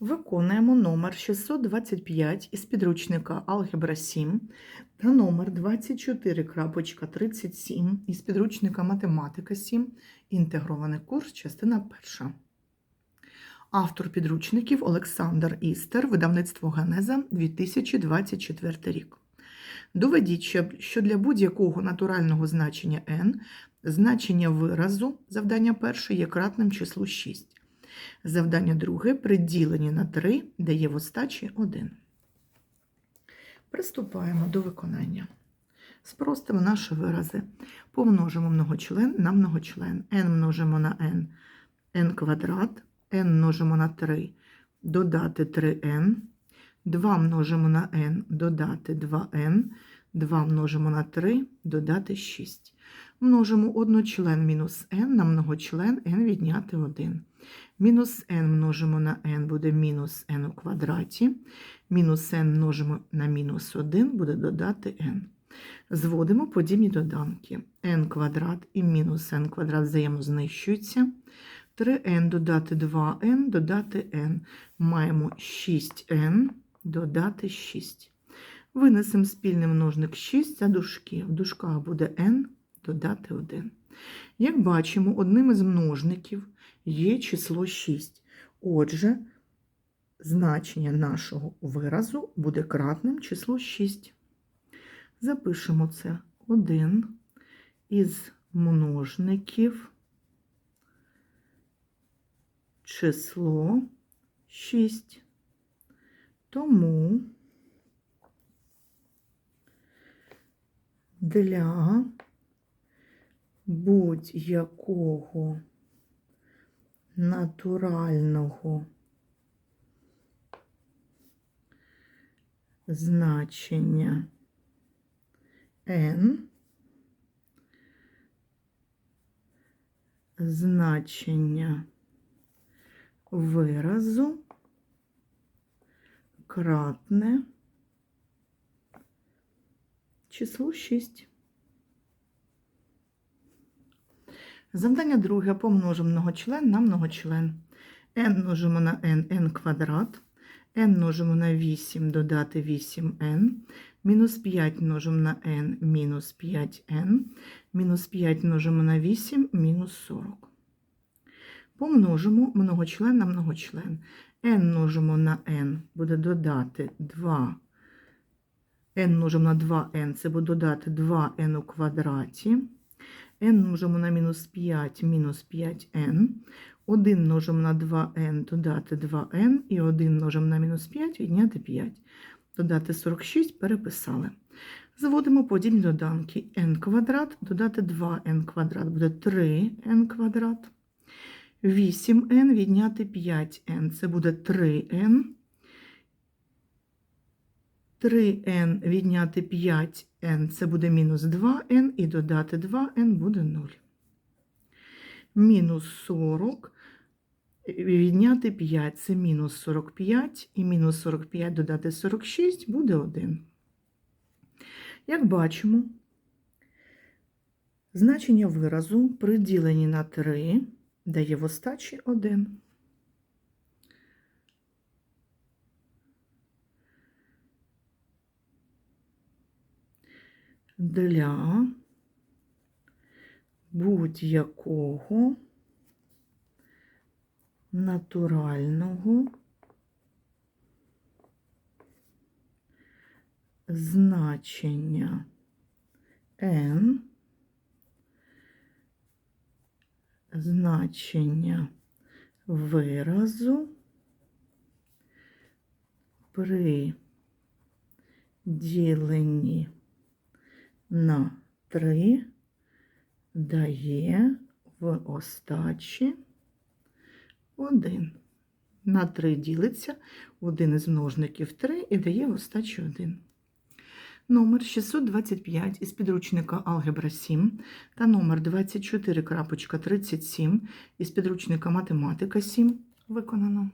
Виконуємо номер 625 із підручника Алгебра 7 та номер 24.37 із підручника Математика 7. Інтегрований курс, частина перша. Автор підручників Олександр Істер, видавництво Генеза 2024 рік. Доведіть, що- що для будь-якого натурального значення n значення виразу завдання перше є кратним числу 6. Завдання друге при діленні на 3 дає в остачі 1. Приступаємо до виконання. Спростимо наші вирази. Помножимо многочлен на многочлен. n множимо на n, n квадрат, n множимо на 3, додати 3n, 2 множимо на n, додати 2n, 2 множимо на 3, додати 6. Множимо одночлен мінус n на многочлен n відняти 1. Мінус n множимо на n буде мінус n у квадраті. Мінус n множимо на мінус 1 буде додати n. Зводимо подібні доданки. n квадрат і мінус n квадрат взаємознищуються. 3n додати 2n, додати n. Маємо 6n додати 6. Винесемо спільний множник 6 за дужки. В дужках буде n додати 1. Як бачимо, одним із множників є число 6. Отже, значення нашого виразу буде кратним число 6. Запишемо це один із множників число 6. Тому для будь-якого натурального значення n значення виразу кратне число 6. Завдання друге. Помножимо многочлен на многочлен. n множимо на n, n квадрат. n множимо на 8, додати 8n. Мінус 5 множимо на n, мінус 5n. Мінус 5 множимо на 8, мінус 40. Помножимо многочлен на многочлен. n множимо на n буде додати 2. n множимо на 2n, це буде додати 2n у квадраті n множимо на мінус 5, мінус 5n. 1 множимо на 2n, додати 2n, і 1 множимо на мінус 5, відняти 5. Додати 46, переписали. Зводимо подібні доданки. n квадрат, додати 2n квадрат, буде 3n квадрат. 8n відняти 5n, це буде 3n. 3n відняти 5n це буде мінус 2n, і додати 2n буде 0. Мінус 40 відняти 5 це мінус 45, і мінус 45 додати 46 буде 1. Як бачимо, значення виразу при діленні на 3 дає в остачі 1. Для будь-якого натурального значення n значення виразу при діленні на 3 дає в остачі 1. На 3 ділиться один із множників 3 і дає в остачі 1. Номер 625 із підручника Алгебра 7 та номер 24.37 із підручника Математика 7 виконано.